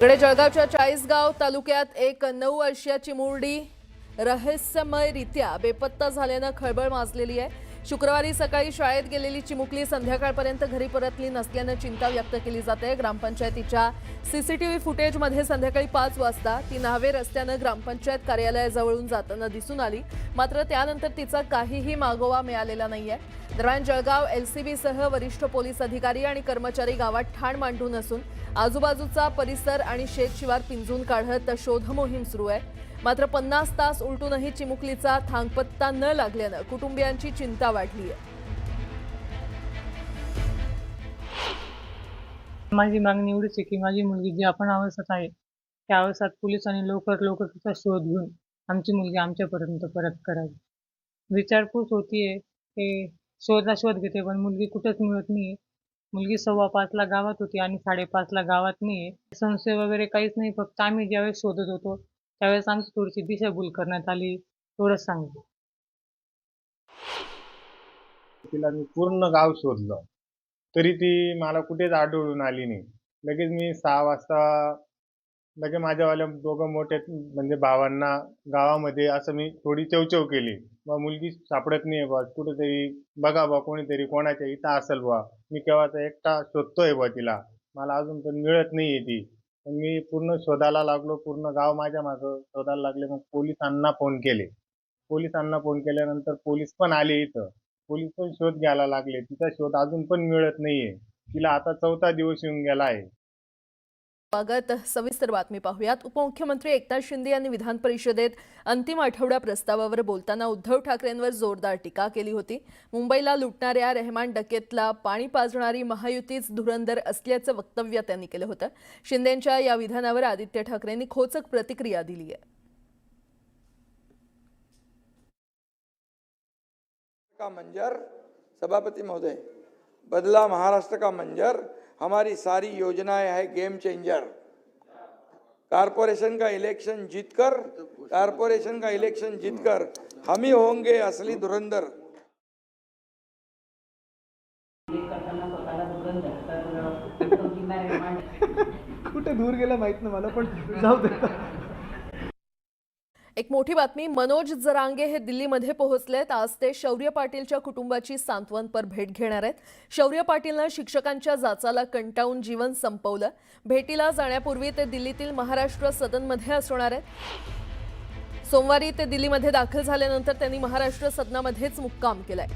इकडे जळगावच्या चाळीसगाव तालुक्यात एक नऊ वर्षीय मुरडी रहस्यमयरित्या बेपत्ता झाल्यानं खळबळ माजलेली आहे. शुक्रवारी सकाळी शाळेत गेलेली चिमुकली संध्याकाळपर्यंत घरी परतली नसल्यानं चिंता व्यक्त केली जाते. ग्रामपंचायतीच्या सीसीटीव्ही फुटेजमध्ये संध्याकाळी पाच वाजता ती न्हावे रस्त्यानं ग्रामपंचायत कार्यालयाजवळून जाताना दिसून आली. मात्र त्यानंतर तिचा काहीही मागोवा मिळालेला नाहीये. दरम्यान जळगाव एलसीबीसह वरिष्ठ पोलीस अधिकारी आणि कर्मचारी गावात ठाण मांडून असून आजूबाजूचा परिसर आणि शेतशिवार पिंजून काढत शोध मोहीम सुरू आहे. मात्र पन्नास तास उलटूनही चिमुकलीचा थांगपत्ता न लागल्यानं कुटुंबियांची चिंता वाढली आहे. माझी मागणी एवढीच आहे की माझी मुलगी जी आपण अवस्थेत आहे त्या अवस्थेत पोलिसांनी लवकर लवकर तिचा शोध घेऊन आमची मुलगी आमच्यापर्यंत परत करावी. विचारपूस होतीये हे शोधा शोध घेते पण मुलगी कुठेच मिळत नाही मुलगी सव्वा पाचला गावात होती आणि साडेपाचला गावात नाही संशय वगैरे काहीच नाही फक्त आम्ही ज्यावेळेस शोधत होतो त्यावेळेस आमची थोडीशी दिशाभूल करण्यात आली एवढंच सांगतो. तिला मी पूर्ण गाव शोधलं. तरी ती मला कुठेच आढळून आली नाही. लगेच मी सहा वाजता लगेच माझ्यावाल्या दोघं मोठे म्हणजे भावांना गावामध्ये असं मी थोडी चवचव केली. बा मुलगी सापडत नाही बा कुठेतरी बघा बा कोणीतरी कोणाच्या इथं असेल बा. मी केव्हाचा एकटा शोधतोय बा तिला. मला अजून पण मिळत नाहीये ती. पण मी पूर्ण शोधायला लागलो पूर्ण गाव माझ्या मागं शोधायला लागले मग पोलिसांना फोन केले. पोलिसांना फोन केल्यानंतर पोलीस पण आले इथं. पोलीस पण शोध घ्यायला लागले. तिचा शोध अजून पण मिळत नाहीये. तिला आता चौथा दिवस येऊन गेला आहे. स्वागत. सविस्तर बातमी पाहूयात. उपमुख्यमंत्री एकनाथ शिंदे यांनी विधान परिषदेत अंतिम आठवड्या प्रस्तावावर बोलताना उद्धव ठाकरेंवर जोरदार टीका केली होती. मुंबईला लुटणाऱ्या रेहमान डकेतला पाणी पाजणारी महायुतीच धुरंधर असल्याचं वक्तव्य त्यांनी केलं होतं. शिंदेंच्या या विधानावर आदित्य ठाकरेंनी खोचक प्रतिक्रिया दिली आहे. का मंजर? सभापती महोदय बदला महाराष्ट्र का मंजर? हमारी सारी योजनाएं है गेम चेंजर। कारपोरेशन का इलेक्शन जीतकर कारपोरेशन का इलेक्शन जीतकर हम ही होंगे असली धुरंधर। कुठे दूर गेला माहीत नाही मला पण जाऊ दे. एक मोठी बातमी मनोज जरांगे हे दिल्लीमध्ये पोहोचलेत. आज ते शौर्य पाटीलच्या कुटुंबाची सांत्वनपर भेट घेणार आहेत. शौर्य पाटीलनं शिक्षकांच्या जाचाला कंटाळून जीवन संपवलं. भेटीला जाण्यापूर्वी ते दिल्लीतील महाराष्ट्र सदनमध्ये असणार आहेत. सोमवारी ते दिल्लीमध्ये दाखल झाल्यानंतर त्यांनी महाराष्ट्र सदनामध्येच मुक्काम केलाय.